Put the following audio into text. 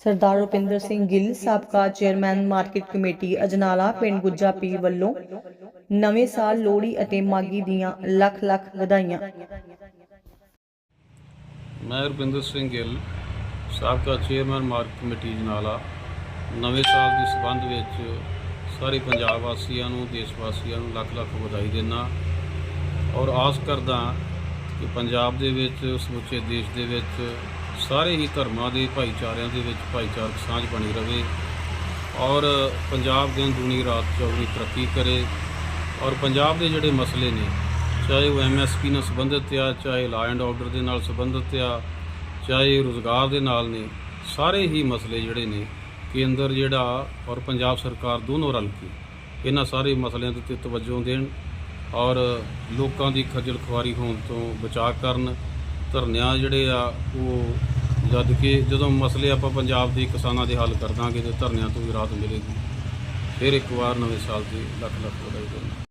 ਸਰਦਾਰ ਰੁਪਿੰਦਰ ਸਿੰਘ ਗਿੱਲ, ਸਾਬਕਾ chairman market committee, Ajnala ਪਿੰਡ ਗੁੱਜਾ ਪੀ ਵੱਲੋਂ ਨਵੇਂ ਸਾਲ ਲੋਹੜੀ ਅਤੇ ਮਾਗੀ ਦੀਆਂ ਲੱਖ ਲੱਖ ਵਧਾਈਆਂ। ਮੈਂ ਰੁਪਿੰਦਰ ਸਿੰਘ ਗਿੱਲ, ਸਾਬਕਾ ਚੇਅਰਮੈਨ ਮਾਰਕੀਟ ਕਮੇਟੀ, ਅਜਨਾਲਾ। ਨਵੇਂ ਸਾਲ ਦੇ ਸਬੰਧ ਵਿੱਚ ਸਾਰੇ ਪੰਜਾਬ ਵਾਸੀਆਂ ਨੂੰ, ਦੇਸ਼ ਵਾਸੀਆਂ ਨੂੰ ਲੱਖ ਲੱਖ ਵਧਾਈ ਦਿੰਦਾ ਔਰ ਆਸ ਕਰਦਾ ਕਿ ਪੰਜਾਬ ਦੇ ਵਿੱਚ, ਸਮੁੱਚੇ ਦੇਸ਼ ਦੇ ਵਿੱਚ ਸਾਰੇ ਹੀ ਧਰਮਾਂ ਦੇ ਭਾਈਚਾਰਿਆਂ ਦੇ ਵਿੱਚ ਭਾਈਚਾਰਕ ਸਾਂਝ ਬਣੀ ਰਵੇ ਔਰ ਪੰਜਾਬ ਦਿਨ ਦੂਣੀ ਰਾਤ ਚੌਗਣੀ ਤਰੱਕੀ ਕਰੇ ਔਰ ਪੰਜਾਬ ਦੇ ਜਿਹੜੇ ਮਸਲੇ ਨੇ, ਚਾਹੇ ਉਹ ਐਮਐਸਪੀ ਨਾਲ ਸੰਬੰਧਿਤ ਆ, ਚਾਹੇ ਲਾ ਐਂਡ ਆਰਡਰ ਦੇ ਨਾਲ ਸੰਬੰਧਿਤ ਆ, ਚਾਹੇ ਰੁਜ਼ਗਾਰ ਦੇ ਨਾਲ ਨੇ, ਸਾਰੇ ਹੀ ਮਸਲੇ ਜਿਹੜੇ ਨੇ ਕੇਂਦਰ ਜਿਹੜਾ ਔਰ ਪੰਜਾਬ ਸਰਕਾਰ ਦੋਨੋਂ ਰਲ ਕੇ ਇਹਨਾਂ ਸਾਰੇ ਮਸਲਿਆਂ ਦੇ ਉੱਤੇ ਤਵੱਜੋ ਦੇਣ ਔਰ ਲੋਕਾਂ ਦੀ ਖੱਜਲ ਖੁਆਰੀ ਹੋਣ ਤੋਂ ਬਚਾਅ ਕਰਨ, ਧਰਨਿਆਂ ਜਿਹੜੇ ਆ ਉਹ ਜਦ ਕਿ ਜਦੋਂ ਮਸਲੇ ਆਪਾਂ ਪੰਜਾਬ ਦੇ ਕਿਸਾਨਾਂ ਦੇ ਹੱਲ ਕਰ ਦਾਂਗੇ ਤੇ ਧਰਨਿਆਂ ਤੋਂ ਵੀ ਰਾਹਤ ਮਿਲੇਗੀ, ਫਿਰ ਇੱਕ ਵਾਰ ਨਵੇਂ ਸਾਲ ਦੀ ਲੱਖ ਲੱਖ ਵਧਾਈ ਦਿੰਦਾ